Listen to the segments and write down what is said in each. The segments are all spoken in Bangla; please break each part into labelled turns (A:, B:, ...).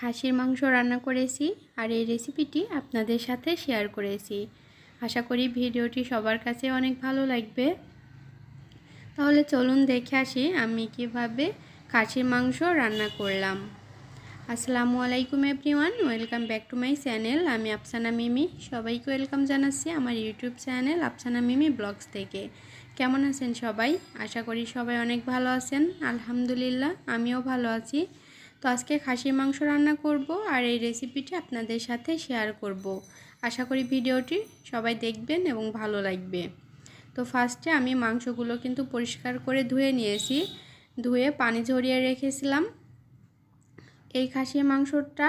A: খাসির মাংস রান্না করেছি আর এই রেসিপিটি আপনাদের সাথে শেয়ার করেছি। আশা করি ভিডিওটি সবার কাছে অনেক ভালো লাগবে। তাহলে চলুন দেখে আসি আমি কীভাবে খাসির মাংস রান্না করলাম। আসসালামু আলাইকুম everyone, welcome back to my channel. আমি আফসানা মিমি। সবাইকে ওয়েলকাম জানাচ্ছি আমার YouTube channel Afsana Mimi vlogs থেকে। কেমন আছেন সবাই? আশা করি সবাই অনেক ভালো আছেন। আলহামদুলিল্লাহ, আমিও ভালো আছি। তো আজকে খাসির মাংস রান্না করব আর এই রেসিপিটি আপনাদের সাথে শেয়ার করব। আশা করি ভিডিওটি সবাই দেখবেন এবং ভালো লাগবে। তো ফার্স্টে আমি মাংসগুলো কিন্তু পরিষ্কার করে ধুয়ে নিয়েছি। ধুয়ে পানি ঝরিয়ে রেখেছিলাম। এই খাসির মাংসটা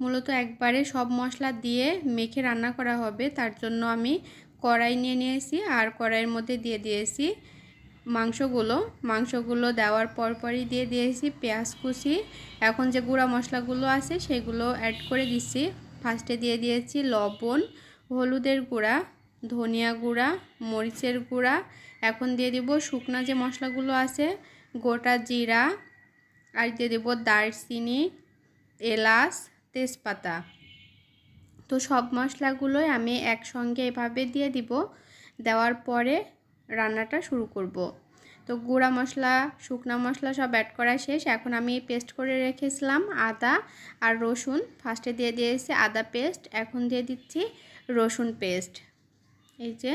A: মূলত একবারে সব মশলা দিয়ে মেখে রান্না করা হবে। তার জন্য আমি কড়াই নিয়ে নিয়েছি আর কড়াইয়ের মধ্যে দিয়ে দিয়েছি মাংসগুলো মাংসগুলো দেওয়ার পরপরই দিয়ে দিয়েছি পেঁয়াজ কুচি। এখন যে গুঁড়া মশলাগুলো আছে সেগুলো অ্যাড করে দিচ্ছি। ফার্স্টে দিয়ে দিয়েছি লবণ, হলুদের গুঁড়া, ধনিয়া গুঁড়া, মরিচের গুঁড়া। এখন দিয়ে দিব শুকনো যে মশলাগুলো আছে, গোটা জিরা। আর দিয়ে দেবো দারচিনি, এলাচ, তেজপাতা। তো সব মশলাগুলোই আমি একসঙ্গে এভাবে দিয়ে দিব। দেওয়ার পরে রান্নাটা শুরু করব। তো গুঁড়া মশলা, শুকনা মশলা সব অ্যাড করা শেষ। এখন আমি পেস্ট করে রেখেছিলাম আদা আর রসুন। ফার্স্টে দিয়ে দিয়েছি আদা পেস্ট এখন দিয়ে দিচ্ছি রসুন পেস্ট এই যে,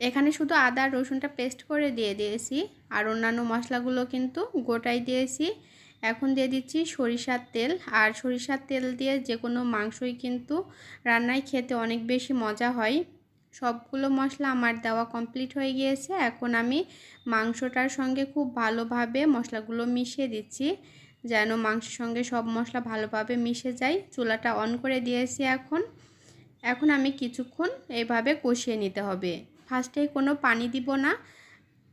A: এখানে শুধু আদা রসুনটা পেস্ট করে দিয়ে দিয়েছি। আর অন্যান্য মশলাগুলো কিন্তু গোটাই দিয়েছি। এখন দিয়ে দিচ্ছি সরিষার তেল। আর সরিষার তেল দিয়ে যে কোনো মাংসই কিন্তু রান্নায় খেতে অনেক বেশি মজা হয়। সবগুলো মশলা আমার দেওয়া কমপ্লিট হয়ে গিয়েছে। এখন আমি মাংসটার সঙ্গে খুব ভালোভাবে মশলাগুলো মিশিয়ে দিচ্ছি, যেন মাংসের সঙ্গে সব মশলা ভালোভাবে মিশে যায়। চুলাটা অন করে দিয়েছি এখন। এখন আমি কিছুক্ষণ এভাবে কষিয়ে নিতে হবে। ফার্স্টে কোনো পানি দিব না।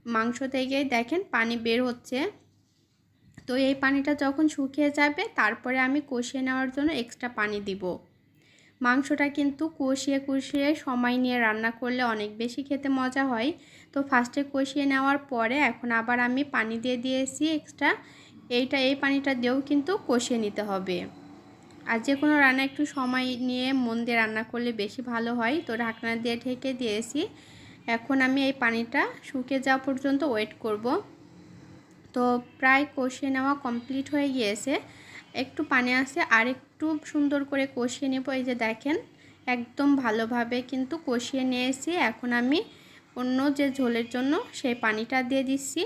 A: মাংস থেকে দেখেন পানি বের হচ্ছে। তো এই পানিটা যখন শুকিয়ে যাবে, তারপরে আমি কষিয়ে নেওয়ার জন্য এক্সট্রা পানি দিব। মাংসটা কিন্তু কষিয়ে কষিয়ে সময় নিয়ে রান্না করলে অনেক বেশি খেতে মজা হয়। তো ফার্স্টে কষিয়ে নেওয়ার পরে এখন আবার আমি পানি দিয়ে দিয়েছি এক্সট্রা এইটা, এই পানিটা দিয়েও কিন্তু কষিয়ে নিতে হবে। আর যে কোনো রান্না একটু সময় নিয়ে মন দিয়ে রান্না করলে বেশি ভালো হয়। তো ঢাকনা দিয়ে ঢেকে দিয়েছি। এখন আমি এই পানিটা শুকিয়ে যাওয়া পর্যন্ত ওয়েট করব। তো প্রায় কষিয়ে নেওয়া কমপ্লিট হয়ে গিয়েছে। একটু পানি আছে আর একটু সুন্দর করে কষিয়ে নেব। এই যে দেখেন, একদম ভালোভাবে কিন্তু কষিয়ে নিয়েছি। এখন আমি অন্য যে ঝোলের জন্য সেই পানিটা দিয়ে দিচ্ছি।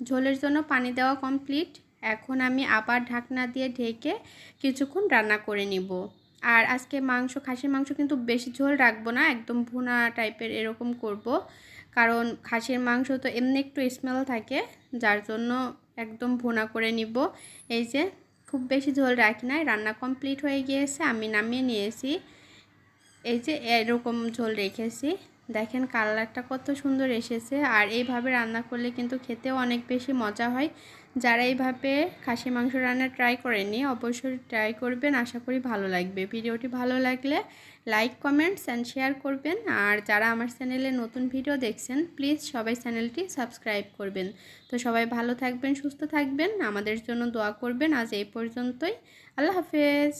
A: ঝোলের জন্য পানি দেওয়া কমপ্লিট। এখন আমি আবার ঢাকনা দিয়ে ঢেকে কিছুক্ষণ রান্না করে নিব। আর আজকে মাংস, খাসির মাংস কিন্তু বেশি ঝোল রাখব না, একদম ভুনা টাইপের এরকম করব। কারণ খাসির মাংস তো এমনি একটু স্মেল থাকে, যার জন্য একদম ভুনা করে নিব। এই যে খুব বেশি ঝোল রাখি নাই, রান্না কমপ্লিট হয়ে গিয়েছে, আমি নামিয়ে নিয়েছি। এই যে এরকম ঝোল রেখেছি। দেখেন কালারটা কত সুন্দর এসেছে। আর এইভাবে রান্না করলে কিন্তু খেতেও অনেক বেশি মজা হয়। যারা এইভাবে খাসি মাংস রান্না ট্রাই করেনি অবশ্যই ট্রাই করবেন। আশা করি ভালো লাগবে। ভিডিওটি ভালো লাগলে লাইক কমেন্টস অ্যান্ড শেয়ার করবেন। আর যারা আমার চ্যানেলে নতুন ভিডিও দেখছেন প্লিজ সবাই চ্যানেলটি সাবস্ক্রাইব করবেন। তো সবাই ভালো থাকবেন, সুস্থ থাকবেন। আমাদের জন্য দোয়া করবেন। আজ এই পর্যন্তই। আল্লাহ হাফেজ।